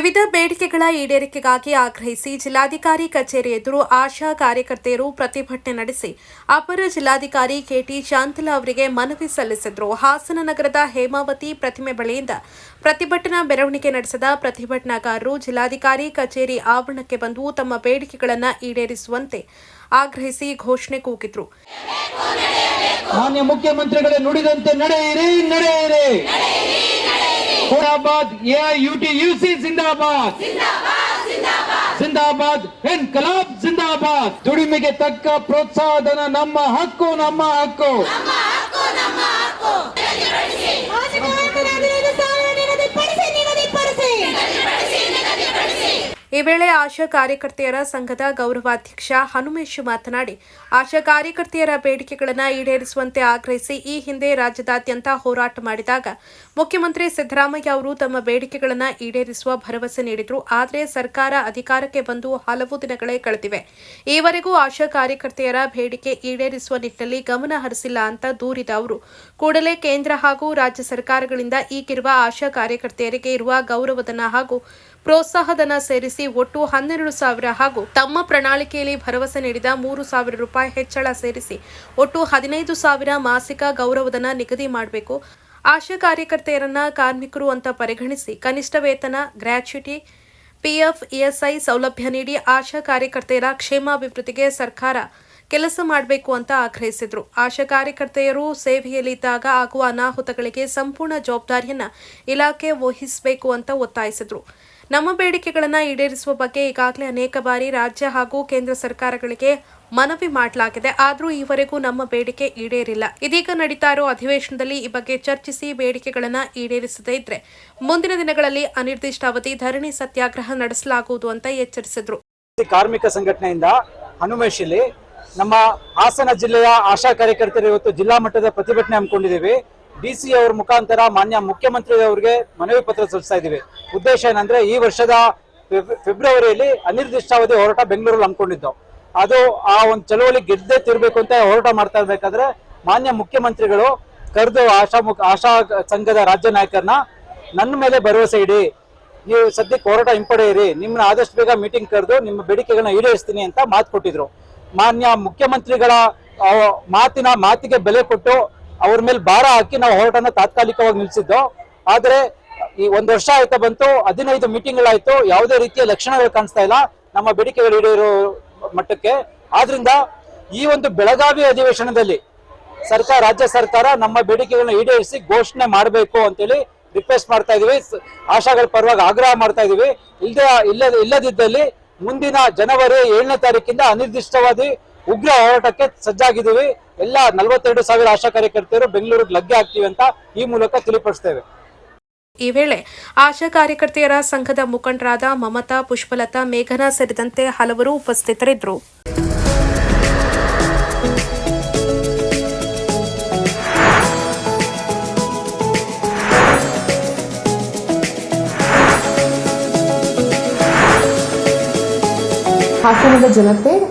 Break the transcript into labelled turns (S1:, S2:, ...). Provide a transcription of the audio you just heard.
S1: ವಿವಿಧ ಬೇಡಿಕೆಗಳ ಈಡೇರಿಕೆಗಾಗಿ ಆಗ್ರಹಿಸಿ ಜಿಲ್ಲಾಧಿಕಾರಿ ಕಚೇರಿ ಎದುರು ಆಶಾ ಕಾರ್ಯಕರ್ತೆಯರು ಪ್ರತಿಭಟನೆ ನಡೆಸಿ ಅಪರ ಜಿಲ್ಲಾಧಿಕಾರಿ ಕೆಟಿ ಶಾಂತಲಾ ಅವರಿಗೆ ಮನವಿ ಸಲ್ಲಿಸಿದರು. ಹಾಸನ ನಗರದ ಹೇಮಾವತಿ ಪ್ರತಿಮೆ ಬಳಿಯಿಂದ ಪ್ರತಿಭಟನಾ ಮೆರವಣಿಗೆ ನಡೆಸಿದ ಪ್ರತಿಭಟನಾಕಾರರು ಜಿಲ್ಲಾಧಿಕಾರಿ ಕಚೇರಿ ಆವರಣಕ್ಕೆ ಬಂದು ತಮ್ಮ ಬೇಡಿಕೆಗಳನ್ನು ಈಡೇರಿಸುವಂತೆ ಆಗ್ರಹಿಸಿ ಘೋಷಣೆ ಕೂಗಿದ್ರು.
S2: ಮಾನ್ಯ ಮುಖ್ಯಮಂತ್ರಿಗಳೇ ನುಡಿದಂತೆ ನಡೆಯಿರಿ ನಡೆಯಿರಿ. ಜಿಂದಾಬಾದ್ ಎಐಯುಟಿ ಯುಸಿ ಜಿಂದಾಬಾದ್ ಜಿಂದಾಬಾದ್ ಇನ್ಕಲಾಬ್ ಜಿಂದಾಬಾದ್ ದುಡಿಮೆಗೆ ತಕ್ಕ ಪ್ರೋತ್ಸಾಹಧನ ನಮ್ಮ ಹಕ್ಕು ನಮ್ಮ ಹಕ್ಕು
S1: ಈ ವೇಳೆ ಆಶಾ ಕಾರ್ಯಕರ್ತೆಯರ ಸಂಘದ ಗೌರವಾಧ್ಯಕ್ಷ ಹನುಮೇಶ್ ಮಾತನಾಡಿ, ಆಶಾ ಕಾರ್ಯಕರ್ತೆಯರ ಬೇಡಿಕೆಗಳನ್ನು ಈಡೇರಿಸುವಂತೆ ಆಗ್ರಹಿಸಿ ಈ ಹಿಂದೆ ರಾಜ್ಯದಾದ್ಯಂತ ಹೋರಾಟ ಮಾಡಿದಾಗ ಮುಖ್ಯಮಂತ್ರಿ ಸಿದ್ದರಾಮಯ್ಯ ಅವರು ತಮ್ಮ ಬೇಡಿಕೆಗಳನ್ನು ಈಡೇರಿಸುವ ಭರವಸೆ ನೀಡಿದರು. ಆದರೆ ಸರ್ಕಾರ ಅಧಿಕಾರಕ್ಕೆ ಬಂದು ಹಲವು ದಿನಗಳೇ ಕಳೆದಿವೆ. ಈವರೆಗೂ ಆಶಾ ಕಾರ್ಯಕರ್ತೆಯರ ಬೇಡಿಕೆ ಈಡೇರಿಸುವ ನಿಟ್ಟಿನಲ್ಲಿ ಗಮನ ಹರಿಸಿಲ್ಲ ಅಂತ ದೂರಿದ ಅವರು, ಕೂಡಲೇ ಕೇಂದ್ರ ಹಾಗೂ ರಾಜ್ಯ ಸರ್ಕಾರಗಳಿಂದ ಈಗಿರುವ ಆಶಾ ಕಾರ್ಯಕರ್ತೆಯರಿಗೆ ಇರುವ ಗೌರವಧನ ಹಾಗೂ ಪ್ರೋತ್ಸಾಹಧನ ಸೇರಿಸಿ ಒಟ್ಟು ಹನ್ನೆರಡು ಸಾವಿರ ಹಾಗೂ ತಮ್ಮ ಪ್ರಣಾಳಿಕೆಯಲ್ಲಿ ಭರವಸೆ ನೀಡಿದ ಮೂರು ಸಾವಿರ ರೂಪಾಯಿ ಹೆಚ್ಚಳ ಸೇರಿಸಿ ಒಟ್ಟು ಹದಿನೈದು ಸಾವಿರ ಮಾಸಿಕ ಗೌರವಧನ ನಿಗದಿ ಮಾಡಬೇಕು. ಆಶಾ ಕಾರ್ಯಕರ್ತೆಯರನ್ನ ಕಾರ್ಮಿಕರು ಅಂತ ಪರಿಗಣಿಸಿ ಕನಿಷ್ಠ ವೇತನ ಗ್ರ್ಯಾಚ್ಯುಟಿ ಪಿಎಫ್ ಇಎಸ್ಐ ಸೌಲಭ್ಯ ನೀಡಿ ಆಶಾ ಕಾರ್ಯಕರ್ತೆಯರ ಕ್ಷೇಮಾಭಿವೃದ್ಧಿಗೆ ಸರ್ಕಾರ ಕೆಲಸ ಮಾಡಬೇಕು ಅಂತ ಆಗ್ರಹಿಸಿದರು. ಆಶಾ ಕಾರ್ಯಕರ್ತೆಯರು ಸೇವೆಯಲ್ಲಿದ್ದಾಗ ಆಗುವ ಅನಾಹುತಗಳಿಗೆ ಸಂಪೂರ್ಣ ಜವಾಬ್ದಾರಿಯನ್ನು ಇಲಾಖೆ ವಹಿಸಬೇಕು ಅಂತ ಒತ್ತಾಯಿಸಿದ್ರು. ನಮ್ಮ ಬೇಡಿಕೆಗಳನ್ನು ಈಡೇರಿಸುವ ಬಗ್ಗೆ ಈಗಾಗಲೇ ಅನೇಕ ಬಾರಿ ರಾಜ್ಯ ಹಾಗೂ ಕೇಂದ್ರ ಸರ್ಕಾರಗಳಿಗೆ ಮನವಿ ಮಾಡಲಾಗಿದೆ. ಆದರೂ ಈವರೆಗೂ ನಮ್ಮ ಬೇಡಿಕೆ ಈಡೇರಿಲ್ಲ. ಇದೀಗ ನಡೀತಾ ಇರೋ ಅಧಿವೇಶನದಲ್ಲಿ ಈ ಬಗ್ಗೆ ಚರ್ಚಿಸಿ ಬೇಡಿಕೆಗಳನ್ನು ಈಡೇರಿಸದೇ ಇದ್ರೆ ಮುಂದಿನ ದಿನಗಳಲ್ಲಿ ಅನಿರ್ದಿಷ್ಟಾವಧಿ ಧರಣಿ ಸತ್ಯಾಗ್ರಹ ನಡೆಸಲಾಗುವುದು ಅಂತ ಎಚ್ಚರಿಸಿದ್ರು.
S3: ಕಾರ್ಮಿಕ ಸಂಘಟನೆಯಿಂದ ಹನುಮೇಶಿಲಿ ನಮ್ಮ ಹಾಸನ ಜಿಲ್ಲೆಯ ಆಶಾ ಕಾರ್ಯಕರ್ತರು ಇವತ್ತು ಜಿಲ್ಲಾ ಮಟ್ಟದ ಪ್ರತಿಭಟನೆ ಹಮ್ಮಿಕೊಂಡಿದ್ದೀವಿ. ಡಿ ಸಿ ಅವ್ರ ಮುಖಾಂತರ ಮಾನ್ಯ ಮುಖ್ಯಮಂತ್ರಿ ಅವರಿಗೆ ಮನವಿ ಪತ್ರ ಸಲ್ಲಿಸ್ತಾ ಇದ್ದೀವಿ. ಉದ್ದೇಶ ಏನಂದ್ರೆ ಈ ವರ್ಷದ ಫೆಬ್- ಫೆಬ್ರವರಿಯಲ್ಲಿ ಅನಿರ್ದಿಷ್ಟಾವಧಿ ಹೋರಾಟ ಬೆಂಗಳೂರಲ್ಲಿ ಹಮ್ಮಿಕೊಂಡಿದ್ದು. ಅದು ಆ ಒಂದು ಚಳವಳಿ ಗೆದ್ದೇ ತಿರ್ಬೇಕು ಅಂತ ಹೋರಾಟ ಮಾಡ್ತಾ ಇರ್ಬೇಕಾದ್ರೆ ಮಾನ್ಯ ಮುಖ್ಯಮಂತ್ರಿಗಳು ಕರೆದು ಆಶಾ ಮುಖ ಆಶಾ ಸಂಘದ ರಾಜ್ಯ ನಾಯಕರನ್ನ ನನ್ನ ಮೇಲೆ ಭರವಸೆ ಇಡಿ. ನೀವು ಸದ್ಯಕ್ಕೆ ಹೋರಾಟ ಹಿಂಪಡೆಯಿರಿ. ನಿಮ್ಮನ್ನ ಆದಷ್ಟು ಬೇಗ ಮೀಟಿಂಗ್ ಕರೆದು ನಿಮ್ಮ ಬೇಡಿಕೆಗಳನ್ನ ಈಡೇರಿಸ್ತೀನಿ ಅಂತ ಮಾತು ಕೊಟ್ಟಿದ್ರು. ಮಾನ್ಯ ಮುಖ್ಯಮಂತ್ರಿಗಳ ಮಾತಿನ ಮಾತಿಗೆ ಬೆಲೆ ಕೊಟ್ಟು ಅವ್ರ ಮೇಲೆ ಭಾರ ಹಾಕಿ ನಾವು ಹೋರಾಟನ ತಾತ್ಕಾಲಿಕವಾಗಿ ನಿಲ್ಸಿದ್ದು ಆದ್ರೆ ಈ ಒಂದ್ ವರ್ಷ ಆಯ್ತಾ ಬಂತು, ಹದಿನೈದು ಮೀಟಿಂಗ್ಗಳಾಯ್ತು, ಯಾವುದೇ ರೀತಿಯ ಲಕ್ಷಣಗಳು ಕಾಣಿಸ್ತಾ ಇಲ್ಲ. ನಮ್ಮ ಬೇಡಿಕೆಗಳು ಈಡೇರೋ ಮಟ್ಟಕ್ಕೆ. ಆದ್ರಿಂದ ಈ ಒಂದು ಬೆಳಗಾವಿ ಅಧಿವೇಶನದಲ್ಲಿ ಸರ್ಕಾರ, ರಾಜ್ಯ ಸರ್ಕಾರ ನಮ್ಮ ಬೇಡಿಕೆಗಳನ್ನ ಈಡೇರಿಸಿ ಘೋಷಣೆ ಮಾಡಬೇಕು ಅಂತೇಳಿ ರಿಕ್ವೆಸ್ಟ್ ಮಾಡ್ತಾ ಇದೀವಿ. ಆಶಾಗಳ ಪರವಾಗಿ ಆಗ್ರಹ ಮಾಡ್ತಾ ಇದೀವಿ. ಇಲ್ಲದೆ ಇಲ್ಲ ಇಲ್ಲದಿದ್ದಲ್ಲಿ ಮುಂದಿನ ಜನವರಿ ಏಳನೇ ತಾರೀಕಿಂದ ಅನಿರ್ದಿಷ್ಟವಾದಿ ಉಗ್ರ ಹೋರಾಟಕ್ಕೆ ಸಜ್ಜಾಗಿದ್ದೀವಿ. ಎಲ್ಲ ನಲವತ್ತೆರಡು ಸಾವಿರ ಆಶಾ ಕಾರ್ಯಕರ್ತೆಯರು ಬೆಂಗಳೂರಿಗೆ ಲಗ್ಗೆ ಆಗ್ತೀವಿ ಅಂತ ಈ ಮೂಲಕ ತಿಳಿಪಡಿಸ್ತೇವೆ.
S1: ಈ ವೇಳೆ ಆಶಾ ಕಾರ್ಯಕರ್ತೆಯರ ಸಂಘದ ಮುಖಂಡರಾದ ಮಮತಾ ಪುಷ್ಪಲತಾ ಮೇಘನಾ ಸೇರಿದಂತೆ ಹಲವರು ಉಪಸ್ಥಿತರಿದ್ದರು.
S4: ಹಾಸನದ ಜನತೆ